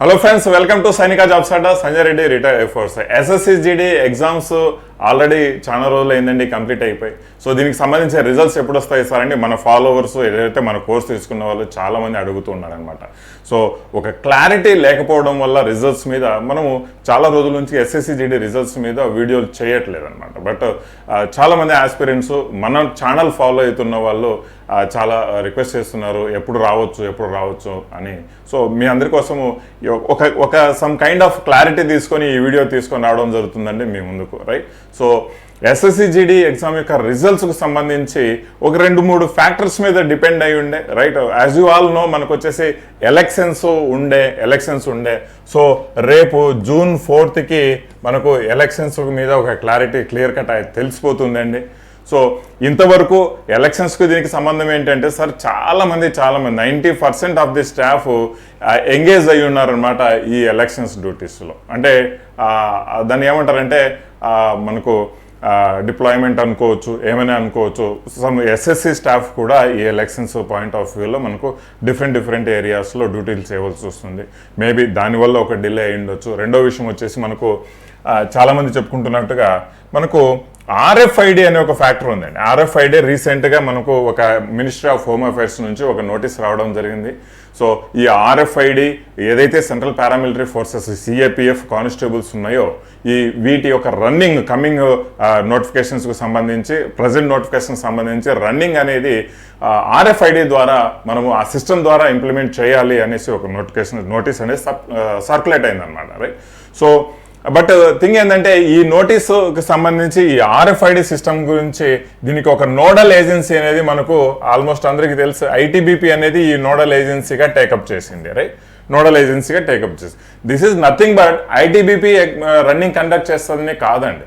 Hello friends welcome to Sainik jobs Adda Sanjay Reddy retire air force SSC GD exams already చాలా రోజులు అయిందండి complete అయిపోయి. So దీనికి సంబంధించిన రిజల్ట్స్ ఎప్పుడు వస్తాయి సార్ అండి? మన ఫాలోవర్స్ ఏదైతే మన కోర్స్ తీసుకున్న వాళ్ళు చాలామంది అడుగుతూ ఉన్నారనమాట సో ఒక క్లారిటీ లేకపోవడం వల్ల రిజల్ట్స్ మీద మనము చాలా రోజుల నుంచి ఎస్ఎస్సిజిడి రిజల్ట్స్ మీద వీడియోలు చేయట్లేదనమాట బట్ చాలామంది ఆస్పిరెంట్స్ మన ఛానల్ ఫాలో అవుతున్న వాళ్ళు చాలా రిక్వెస్ట్ చేస్తున్నారు ఎప్పుడు రావచ్చు ఎప్పుడు రావచ్చు అని. సో మీ అందరి కోసము ఒక ఒక సమ్ కైండ్ ఆఫ్ క్లారిటీ తీసుకొని ఈ వీడియో తీసుకొని రావడం జరుగుతుందండి మీ ముందుకు రైట్ సో ఎస్ఎస్సిజిడి ఎగ్జామ్ యొక్క రిజల్ట్స్కు సంబంధించి ఒక రెండు మూడు ఫ్యాక్టర్స్ మీద డిపెండ్ అయి ఉండే right as you all know మనకు వచ్చేసి ఎలక్షన్స్ ఉండే ఎలక్షన్స్ ఉండే. సో రేపు జూన్ ఫోర్త్కి మనకు ఎలక్షన్స్ మీద ఒక క్లారిటీ క్లియర్ కట్ తెలిసిపోతుందండి. సో ఇంతవరకు ఎలక్షన్స్కి దీనికి సంబంధం ఏంటంటే సార్ చాలామంది చాలామంది చాలా మంది ninety percent of the staff engage అయి ఉన్నారనమాట ఈ ఎలక్షన్స్ డ్యూటీస్లో. అంటే దాన్ని ఏమంటారంటే మనకు డిప్లాయ్మెంట్ అనుకోవచ్చు ఏమైనా అనుకోవచ్చు సమ్ ఎస్ఎస్సి స్టాఫ్ కూడా ఈ ఎలక్షన్స్ పాయింట్ ఆఫ్ వ్యూలో మనకు డిఫరెంట్ డిఫరెంట్ ఏరియాస్లో డ్యూటీలు చేయవలసి వస్తుంది. మేబీ దానివల్ల ఒక డిలే అయ్యుండొచ్చు. ఉండొచ్చు రెండో విషయం వచ్చేసి మనకు చాలామంది చెప్పుకుంటున్నట్టుగా మనకు ఆర్ఎఫ్ఐడి అనే ఒక ఫ్యాక్టర్ ఉందండి. ఆర్ఎఫ్ఐడి రీసెంట్గా మనకు ఒక మినిస్ట్రీ ఆఫ్ హోమ్ అఫైర్స్ నుంచి ఒక నోటీస్ రావడం జరిగింది. సో ఈ ఆర్ఎఫ్ఐడి ఏదైతే central paramilitary forces CAPF constables ఉన్నాయో ఈ వీటి యొక్క రన్నింగ్ కమింగ్ నోటిఫికేషన్స్కు సంబంధించి ప్రజెంట్ నోటిఫికేషన్ సంబంధించి రన్నింగ్ అనేది ఆర్ఎఫ్ఐడి ద్వారా మనము ఆ సిస్టమ్ ద్వారా ఇంప్లిమెంట్ చేయాలి అనేసి ఒక నోటిఫికేషన్ నోటీస్ అనేది సర్క్యులేట్ అయిందనమాట రైట్? సో బట్ థింగ్ ఏంటంటే ఈ నోటీసుకి సంబంధించి ఈ ఆర్ఎఫ్ఐడి సిస్టమ్ గురించి దీనికి ఒక నోడల్ ఏజెన్సీ అనేది మనకు ఆల్మోస్ట్ అందరికీ తెలుసు. ఐటీబీపీ అనేది ఈ నోడల్ ఏజెన్సీగా టేకప్ చేసింది రైట్? నోడల్ ఏజెన్సీగా టేకప్ చేసింది this is nothing but ITBP uh, running conduct చేస్తుందని కాదండి.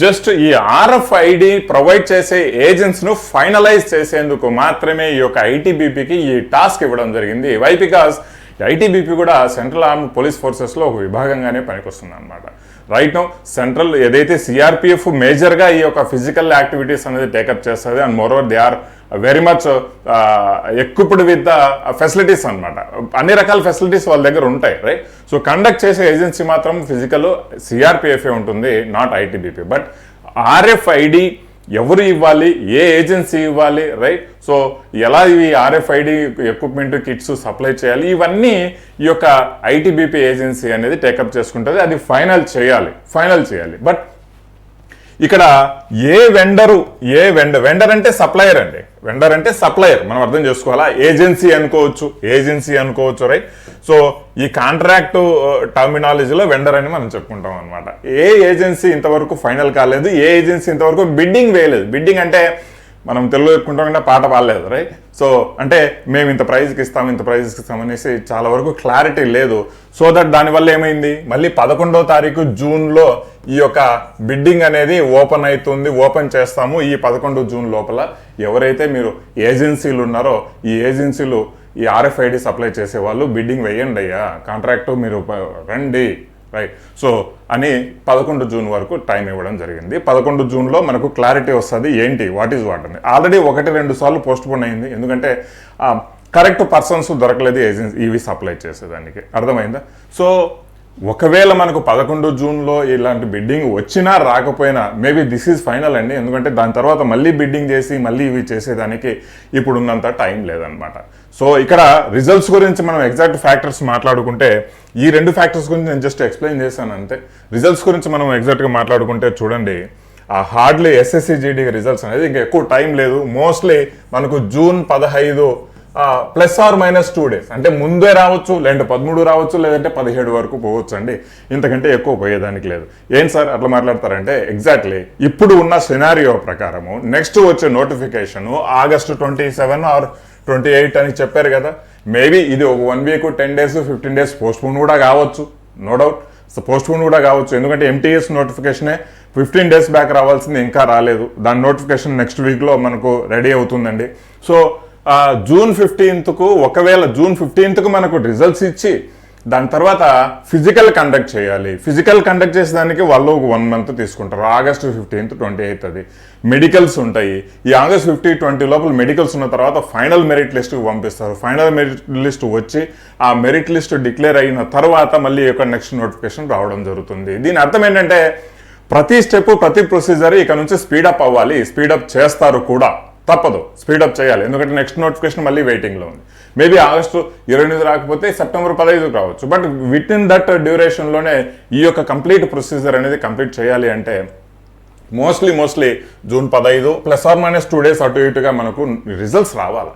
జస్ట్ ఈ ఆర్ఎఫ్ఐడి ప్రొవైడ్ చేసే ఏజెంట్స్ను ఫైనలైజ్ చేసేందుకు మాత్రమే ఈ యొక్క ఐటీబీపీకి ఈ టాస్క్ ఇవ్వడం జరిగింది. వై బికాస్ ఐటీబీపీ కూడా సెంట్రల్ ఆర్మ్ పోలీస్ ఫోర్సెస్లో ఒక విభాగంగానే పనికొస్తుంది అనమాట రైట్ నో సెంట్రల్ ఏదైతే సిఆర్పిఎఫ్ మేజర్గా ఈ యొక్క ఫిజికల్ యాక్టివిటీస్ అనేది టేకప్ చేస్తుంది and moreover they are very much equipped with the facilities అనమాట అన్ని రకాల ఫెసిలిటీస్ వాళ్ళ దగ్గర ఉంటాయి రైట్? సో కండక్ట్ చేసే ఏజెన్సీ మాత్రం ఫిజికల్ సిఆర్పిఎఫ్ఏ ఉంటుంది నాట్ ఐటీబీపీ బట్ ఆర్ఎఫ్ఐడి ఎవరు ఇవ్వాలి ఏ ఏజెన్సీ ఇవ్వాలి రైట్ సో ఎలా ఇవి ఆర్ఎఫ్ఐడి ఎక్విప్మెంట్ కిట్స్ సప్లై చేయాలి? ఇవన్నీ ఈ యొక్క ఐటీబీపీ ఏజెన్సీ అనేది టేకప్ చేసుకుంటుంది. అది ఫైనల్ చేయాలి ఫైనల్ చేయాలి. బట్ ఇక్కడ ఏ వెండరు ఏ వెండర్ వెండర్ అంటే సప్లయర్ అండి. వెండర్ అంటే సప్లయర్ మనం అర్థం చేసుకోవాలా? ఏజెన్సీ అనుకోవచ్చు. ఏజెన్సీ అనుకోవచ్చు రైట్ సో ఈ కాంట్రాక్ట్ టర్మినాలజీలో వెండర్ అని మనం చెప్పుకుంటాం అనమాట ఏ ఏజెన్సీ ఇంతవరకు ఫైనల్ కాలేదు? ఏ ఏజెన్సీ ఇంతవరకు బిడ్డింగ్ వేయలేదు? బిడ్డింగ్ అంటే మనం తెలుగు చెప్పుకుంటామంటే పాట పాడలేదు రైట్ సో అంటే మేము ఇంత ప్రైజ్కి ఇస్తాం ఇంత ప్రైజ్కి ఇస్తాం అనేసి చాలా వరకు క్లారిటీ లేదు. సో దట్ దానివల్ల ఏమైంది? మళ్ళీ పదకొండవ తారీఖు జూన్లో ఈ యొక్క బిడ్డింగ్ అనేది ఓపెన్ అవుతుంది ఓపెన్ చేస్తాము ఈ పదకొండు జూన్ లోపల. ఎవరైతే మీరు ఏజెన్సీలు ఉన్నారో ఈ ఏజెన్సీలు ఈ ఆర్ఎఫ్ఐడి సప్లై చేసే వాళ్ళు బిడ్డింగ్ వేయండి అయ్యా. కాంట్రాక్టు మీరు రండి. రైట్ సో అని పదకొండు జూన్ వరకు టైం ఇవ్వడం జరిగింది. పదకొండు జూన్లో మనకు క్లారిటీ వస్తుంది ఏంటి? వాట్ ఈజ్ వాట్ అని. ఆల్రెడీ ఒకటి రెండు సార్లు పోస్ట్ పోన్ అయింది. ఎందుకంటే కరెక్ట్ పర్సన్స్ దొరకలేదు ఏజెన్సీ ఇవి సప్లై చేసేదానికి. అర్థమైందా? సో ఒకవేళ మనకు పదకొండు జూన్లో ఇలాంటి బిడ్డింగ్ వచ్చినా రాకపోయినా మేబీ దిస్ ఈజ్ ఫైనల్ అండి. ఎందుకంటే దాని తర్వాత మళ్ళీ బిడ్డింగ్ చేసి మళ్ళీ ఇవి చేసేదానికి ఇప్పుడున్నంత టైం లేదనమాట సో ఇక్కడ రిజల్ట్స్ గురించి మనం ఎగ్జాక్ట్ ఫ్యాక్టర్స్ మాట్లాడుకుంటే ఈ రెండు ఫ్యాక్టర్స్ గురించి నేను జస్ట్ ఎక్స్ప్లెయిన్ చేశాను అంతే. రిజల్ట్స్ గురించి మనం ఎగ్జాక్ట్గా మాట్లాడుకుంటే చూడండి ఆ హార్డ్లీ ఎస్ఎస్సి జీడీ రిజల్ట్స్ అనేది ఇంకా ఎక్కువ టైం లేదు. మోస్ట్లీ మనకు జూన్ పదహైదు plus or minus two days అంటే ముందే రావచ్చు లేదంటే పదమూడు రావచ్చు లేదంటే పదిహేడు వరకు పోవచ్చు అండి ఇంతకంటే ఎక్కువ పోయేదానికి లేదు. ఏం సార్ అట్లా మాట్లాడతారంటే ఎగ్జాక్ట్లీ ఇప్పుడు ఉన్న సినారియో ప్రకారము నెక్స్ట్ వచ్చే notification August twenty seven or twenty eight అని చెప్పారు కదా. మేబీ ఇది ఒక one week ten days fifteen days postpone కూడా కావచ్చు. నో డౌట్ పోస్ట్పోన్ కూడా కావచ్చు. ఎందుకంటే ఎంటీఎస్ నోటిఫికేషనే ఫిఫ్టీన్ డేస్ బ్యాక్ రావాల్సింది ఇంకా రాలేదు. దాని నోటిఫికేషన్ నెక్స్ట్ వీక్లో మనకు రెడీ అవుతుందండి. సో జూన్ ఫిఫ్టీన్త్కు ఒకవేళ జూన్ ఫిఫ్టీన్త్కు మనకు రిజల్ట్స్ ఇచ్చి దాని తర్వాత ఫిజికల్ కండక్ట్ చేయాలి. ఫిజికల్ కండక్ట్ చేసేదానికి వాళ్ళు ఒక వన్ మంత్ తీసుకుంటారు. ఆగస్ట్ ఫిఫ్టీన్త్ ట్వంటీ ఎయిత్ అది. మెడికల్స్ ఉంటాయి. ఈ ఆగస్ట్ ఫిఫ్టీ ట్వంటీ లోపల మెడికల్స్ ఉన్న తర్వాత ఫైనల్ మెరిట్ లిస్ట్కి పంపిస్తారు. ఫైనల్ మెరిట్ లిస్ట్ వచ్చి ఆ మెరిట్ లిస్ట్ డిక్లేర్ అయిన తర్వాత మళ్ళీ యొక్క నెక్స్ట్ నోటిఫికేషన్ రావడం జరుగుతుంది. దీని అర్థం ఏంటంటే ప్రతి స్టెప్ ప్రతి ప్రొసీజర్ ఇక నుంచి స్పీడప్ అవ్వాలి. స్పీడప్ చేస్తారు కూడా. తప్పదు. స్పీడప్ చేయాలి. ఎందుకంటే నెక్స్ట్ నోటిఫికేషన్ మళ్ళీ వెయిటింగ్లో ఉంది. మేబీ ఆగస్టు ఇరవై ఎనిమిది రాకపోతే సెప్టెంబర్ పదహైదు రావచ్చు. బట్ విత్ ఇన్ దట్ డ్యూరేషన్లోనే ఈ యొక్క కంప్లీట్ ప్రొసీజర్ అనేది కంప్లీట్ చేయాలి అంటే మోస్ట్లీ మోస్ట్లీ జూన్ పదహైదు plus or minus two days అటు ఇటుగా మనకు రిజల్ట్స్ రావాలి.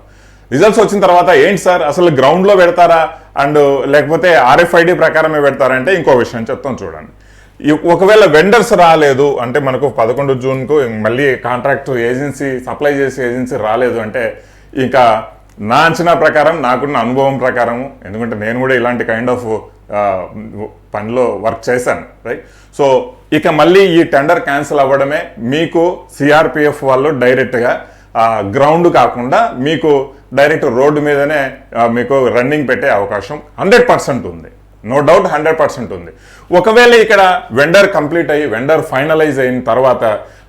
రిజల్ట్స్ వచ్చిన తర్వాత ఏంటి సార్? అసలు గ్రౌండ్లో పెడతారా? అండ్ లేకపోతే ఆర్ఎఫ్ఐడి ప్రకారమే పెడతారంటే ఇంకో విషయం చెప్తాం చూడండి. ఒకవేళ వెండర్స్ రాలేదు అంటే మనకు పదకొండు జూన్కు మళ్ళీ కాంట్రాక్ట్ ఏజెన్సీ సప్లై చేసే ఏజెన్సీ రాలేదు అంటే ఇంకా నా అంచనా ప్రకారం నాకున్న అనుభవం ప్రకారం ఎందుకంటే నేను కూడా ఇలాంటి కైండ్ ఆఫ్ పనిలో వర్క్ చేశాను రైట్ సో ఇక మళ్ళీ ఈ టెండర్ క్యాన్సిల్ అవ్వడమే మీకు సిఆర్పిఎఫ్ వాళ్ళు డైరెక్ట్గా గ్రౌండ్ కాకుండా మీకు డైరెక్ట్ రోడ్డు మీదనే మీకు రన్నింగ్ పెట్టే అవకాశం హండ్రెడ్ పర్సెంట్ ఉంది. నో డౌట్ హండ్రెడ్ పర్సెంట్ ఉంది. ఒకవేళ ఇక్కడ వెండర్ కంప్లీట్ అయ్యి వెండర్ ఫైనలైజ్ అయిన తర్వాత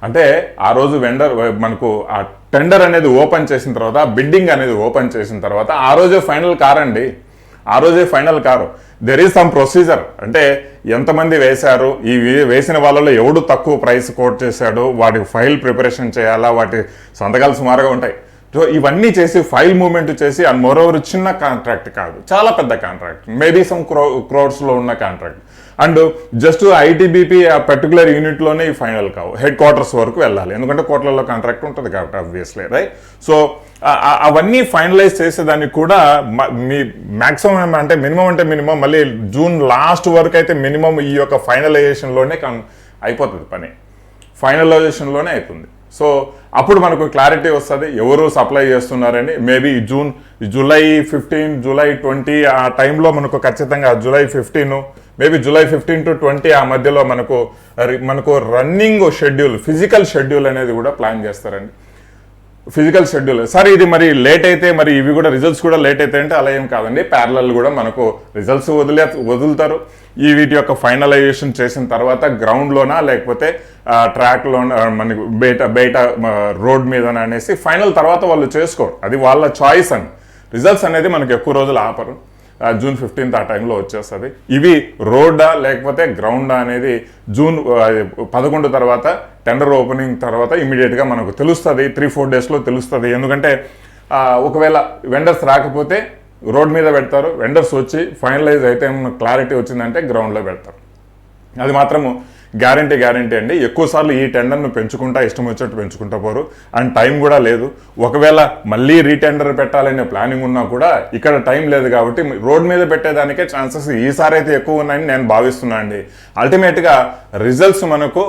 అంటే ఆ రోజు వెండర్ మనకు ఆ టెండర్ అనేది ఓపెన్ చేసిన తర్వాత బిడ్డింగ్ అనేది ఓపెన్ చేసిన తర్వాత ఆ రోజే ఫైనల్ కారండి ఆ రోజే ఫైనల్ కారు దెర్ ఈజ్ సమ్ ప్రొసీజర్ అంటే ఎంతమంది వేశారు ఈ వేసిన వాళ్ళలో ఎవడు తక్కువ ప్రైస్ కోట్ చేశాడు వాటి ఫైల్ ప్రిపరేషన్ చేయాలా వాటి సంతకాలు సుమారుగా ఉంటాయి. సో ఇవన్నీ చేసి ఫైల్ మూవ్మెంట్ చేసి అండ్ మోరోవర్ చిన్న కాంట్రాక్ట్ కాదు. చాలా పెద్ద కాంట్రాక్ట్ మేబీ సమ్ క్రో క్రోర్స్లో ఉన్న కాంట్రాక్ట్ అండ్ జస్ట్ ఐటీబీపీ ఆ పర్టికులర్ యూనిట్లోనే ఈ ఫైనల్ కావు. హెడ్ క్వార్టర్స్ వరకు వెళ్ళాలి. ఎందుకంటే కోట్లలో కాంట్రాక్ట్ ఉంటుంది కాబట్టి ఆబ్వియస్లీ రైట్ సో అవన్నీ ఫైనలైజ్ చేసేదానికి కూడా మ- మీ మ్యాక్సిమం అంటే మినిమం అంటే మినిమం మళ్ళీ జూన్ లాస్ట్ వరకు అయితే మినిమం ఈ యొక్క ఫైనలైజేషన్లోనే కన్ అయిపోతుంది పని. ఫైనలైజేషన్లోనే అవుతుంది సో అప్పుడు మనకు క్లారిటీ వస్తుంది ఎవరు సప్లై చేస్తున్నారని. Maybe June July fifteen July twenty ఆ టైంలో మనకు ఖచ్చితంగా July fifteen maybe July fifteen to twenty ఆ మధ్యలో మనకు మనకు రన్నింగ్ షెడ్యూల్ ఫిజికల్ షెడ్యూల్ అనేది కూడా ప్లాన్ చేస్తారండి. Physical schedule. సార్ ఇది మరి లేట్ అయితే మరి ఇవి కూడా రిజల్ట్స్ కూడా లేట్ అయితే అంటే అలా ఏం కాదండి. ప్యారలల్ కూడా మనకు రిజల్ట్స్ వదిలే వదులుతారు. ఈ వీటి యొక్క ఫైనలైజేషన్ చేసిన తర్వాత గ్రౌండ్లోనా లేకపోతే ట్రాక్లోనా మనకి బయట బయట రోడ్ మీద అనేసి ఫైనల్ తర్వాత వాళ్ళు చేసుకోరు. అది వాళ్ళ చాయిస్ అని రిజల్ట్స్ అనేది మనకు ఎక్కువ రోజులు ఆపరు. జూన్ ఫిఫ్టీన్త్ ఆ టైంలో వచ్చేస్తుంది. ఇవి రోడ్డా లేకపోతే గ్రౌండా అనేది జూన్ పదకొండు తర్వాత టెండర్ ఓపెనింగ్ తర్వాత ఇమీడియట్గా మనకు తెలుస్తుంది. త్రీ ఫోర్ డేస్లో తెలుస్తుంది. ఎందుకంటే ఒకవేళ వెండర్స్ రాకపోతే రోడ్ మీద పెడతారు. వెండర్స్ వచ్చి ఫైనలైజ్ అయితే క్లారిటీ వచ్చిందంటే గ్రౌండ్లో పెడతారు. అది మాత్రము గ్యారంటీ గ్యారంటీ అండి. ఎక్కువ సార్లు ఈ టెండర్ను పెంచుకుంటా ఇష్టం వచ్చినట్టు పెంచుకుంటా పోరు. అండ్ టైం కూడా లేదు. ఒకవేళ మళ్ళీ రీటెండర్ పెట్టాలనే ప్లానింగ్ ఉన్నా కూడా ఇక్కడ టైం లేదు కాబట్టి రోడ్ మీద పెట్టేదానికే ఛాన్సెస్ ఈసారి అయితే ఎక్కువ ఉన్నాయని నేను భావిస్తున్నాను అండి. అల్టిమేట్గా రిజల్ట్స్ మనకు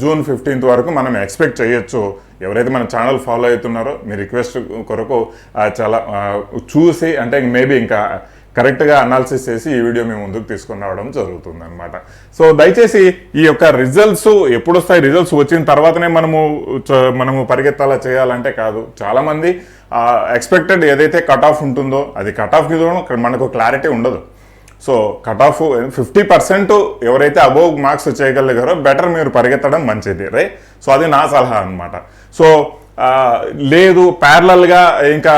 జూన్ ఫిఫ్టీన్త్ వరకు మనం ఎక్స్పెక్ట్ చేయొచ్చు. ఎవరైతే మన ఛానల్ ఫాలో అవుతున్నారో మీ రిక్వెస్ట్ కొరకు చాలా చూసి అంటే మేబీ ఇంకా కరెక్ట్గా అనాలిసిస్ చేసి ఈ వీడియో మేము ముందుకు తీసుకుని రావడం జరుగుతుంది అనమాట సో దయచేసి ఈ యొక్క రిజల్ట్స్ ఎప్పుడు వస్తాయి రిజల్ట్స్ వచ్చిన తర్వాతనే మనము మనము పరిగెత్తాలా చేయాలంటే కాదు. చాలామంది ఎక్స్పెక్టెడ్ ఏదైతే కట్ ఆఫ్ ఉంటుందో అది కట్ ఆఫ్ మనకు క్లారిటీ ఉండదు. So cut off fifty percent ఎవరైతే అబోవ్ మార్క్స్ చేయగలిగారో బెటర్ మీరు పరిగెత్తడం మంచిది. రైట్ సో అది నా సలహా అనమాట సో లేదు ప్యారలల్గా ఇంకా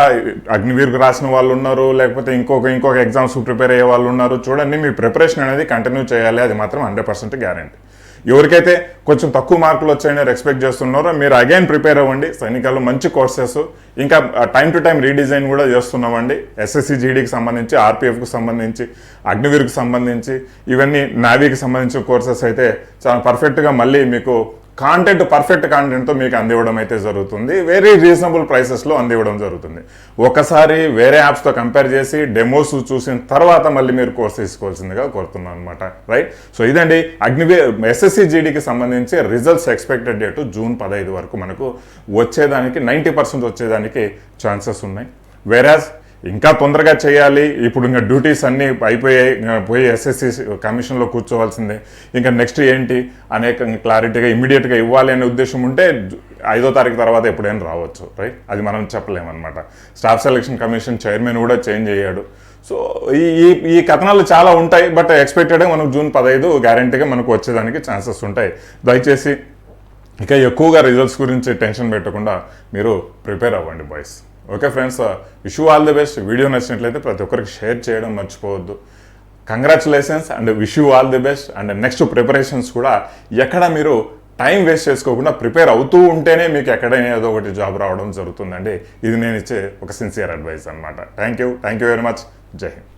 అగ్నివీర్కు రాసిన వాళ్ళు ఉన్నారు లేకపోతే ఇంకొక ఇంకొక ఎగ్జామ్స్ ప్రిపేర్ అయ్యే వాళ్ళు ఉన్నారు. చూడండి మీ ప్రిపరేషన్ అనేది కంటిన్యూ చేయాలి అది మాత్రం హండ్రెడ్ పర్సెంట్ గ్యారంటీ ఎవరికైతే కొంచెం తక్కువ మార్కులు వచ్చాయని ఎక్స్పెక్ట్ చేస్తున్నారో మీరు అగైన్ ప్రిపేర్ అవ్వండి. సైనికాలు మంచి కోర్సెస్ ఇంకా టైం టు టైం రీడిజైన్ కూడా చేస్తున్నామండి. ఎస్ఎస్సి జీడీకి సంబంధించి ఆర్పిఎఫ్కి సంబంధించి అగ్నివీర్కి సంబంధించి ఇవన్నీ నావీకి సంబంధించిన కోర్సెస్ అయితే చాలా పర్ఫెక్ట్గా మళ్ళీ మీకు కాంటెంట్ పర్ఫెక్ట్ కాంటెంట్తో మీకు అందివ్వడం అయితే జరుగుతుంది. వెరీ రీజనబుల్ ప్రైసెస్లో అందివ్వడం జరుగుతుంది. ఒకసారి వేరే యాప్స్తో కంపేర్ చేసి డెమోస్ చూసిన తర్వాత మళ్ళీ మీరు కోర్స్ తీసుకోవాల్సిందిగా కోరుతున్నాను అనమాట రైట్ సో ఇదండి అగ్నివే ఎస్ఎస్సి జీడీకి సంబంధించి రిజల్ట్స్ ఎక్స్పెక్టెడ్ డేటు జూన్ పదహైదు వరకు మనకు వచ్చేదానికి నైంటీ పర్సెంట్ వచ్చేదానికి ఛాన్సెస్ ఉన్నాయి. వేరాజ్ ఇంకా తొందరగా చేయాలి. ఇప్పుడు ఇంకా డ్యూటీస్ అన్నీ అయిపోయాయి. పోయి ఎస్ఎస్సి కమిషన్లో కూర్చోవాల్సిందే. ఇంకా నెక్స్ట్ ఏంటి? అనేక క్లారిటీగా ఇమ్మీడియట్గా ఇవ్వాలి అనే ఉద్దేశం ఉంటే ఐదో తారీఖు తర్వాత ఎప్పుడైనా రావచ్చు. రైట్? అది మనం చెప్పలేమన్నమాట. స్టాఫ్ సెలక్షన్ కమిషన్ చైర్మన్ కూడా చేంజ్ అయ్యాడు. సో ఈ ఈ- ఈ కథనాలు చాలా ఉంటాయి. బట్ ఎక్స్పెక్టెడ్గా మనకు జూన్ పదహైదు గ్యారంటీగా మనకు వచ్చేదానికి ఛాన్సెస్ ఉంటాయి. దయచేసి ఇక ఎక్కువగా రిజల్ట్స్ గురించి టెన్షన్ పెట్టకుండా మీరు ప్రిపేర్ అవ్వండి boys okay friends wish all the best. Video నచ్చినట్లయితే ప్రతి ఒక్కరికి షేర్ చేయడం మర్చిపోవద్దు. Congratulations and wish you all the best and next preparations కూడా ఎక్కడ మీరు టైం వేస్ట్ చేసుకోకుండా ప్రిపేర్ అవుతూ ఉంటేనే మీకు ఎక్కడైనా ఏదో ఒకటి జాబ్ రావడం జరుగుతుందండి. ఇది నేను ఇచ్చే ఒక సిన్సియర్ అడ్వైస్ అనమాట thank you thank you very much జై హింద్